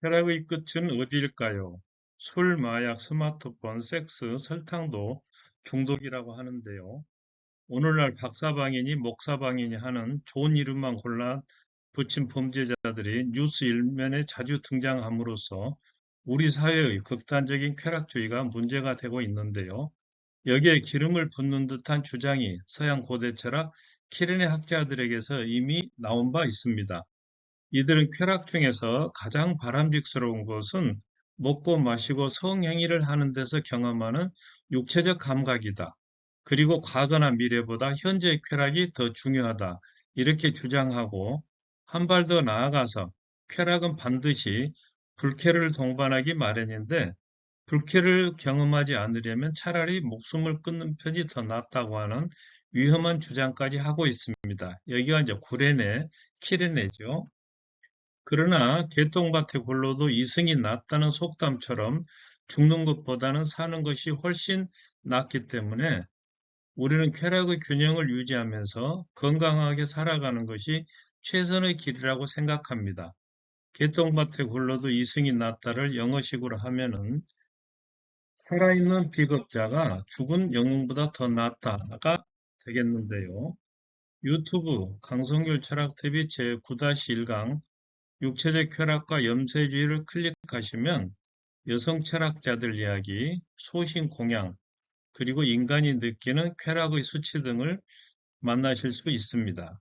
쾌락의 끝은 어디일까요? 술, 마약, 스마트폰, 섹스, 설탕도 중독이라고 하는데요. 오늘날 박사방이니 목사방이니 하는 좋은 이름만 골라 붙인 범죄자들이 뉴스 일면에 자주 등장함으로써 우리 사회의 극단적인 쾌락주의가 문제가 되고 있는데요. 여기에 기름을 붓는 듯한 주장이 서양 고대 철학 키렌의 학자들에게서 이미 나온 바 있습니다. 이들은 쾌락 중에서 가장 바람직스러운 것은 먹고 마시고 성행위를 하는 데서 경험하는 육체적 감각이다. 그리고 과거나 미래보다 현재의 쾌락이 더 중요하다. 이렇게 주장하고 한 발 더 나아가서 쾌락은 반드시 불쾌를 동반하기 마련인데 불쾌를 경험하지 않으려면 차라리 목숨을 끊는 편이 더 낫다고 하는 위험한 주장까지 하고 있습니다. 여기가 이제 구레네, 키레네죠. 그러나 개똥밭에 굴러도 이승이 낫다는 속담처럼 죽는 것보다는 사는 것이 훨씬 낫기 때문에 우리는 쾌락의 균형을 유지하면서 건강하게 살아가는 것이 최선의 길이라고 생각합니다. 개똥밭에 굴러도 이승이 낫다를 영어식으로 하면은 살아있는 비겁자가 죽은 영웅보다 더 낫다가 되겠는데요. 유튜브 강성규 철학TV 제9-1강 육체적 쾌락과 염세주의를 클릭하시면 여성 철학자들 이야기, 소신 공양, 그리고 인간이 느끼는 쾌락의 수치 등을 만나실 수 있습니다.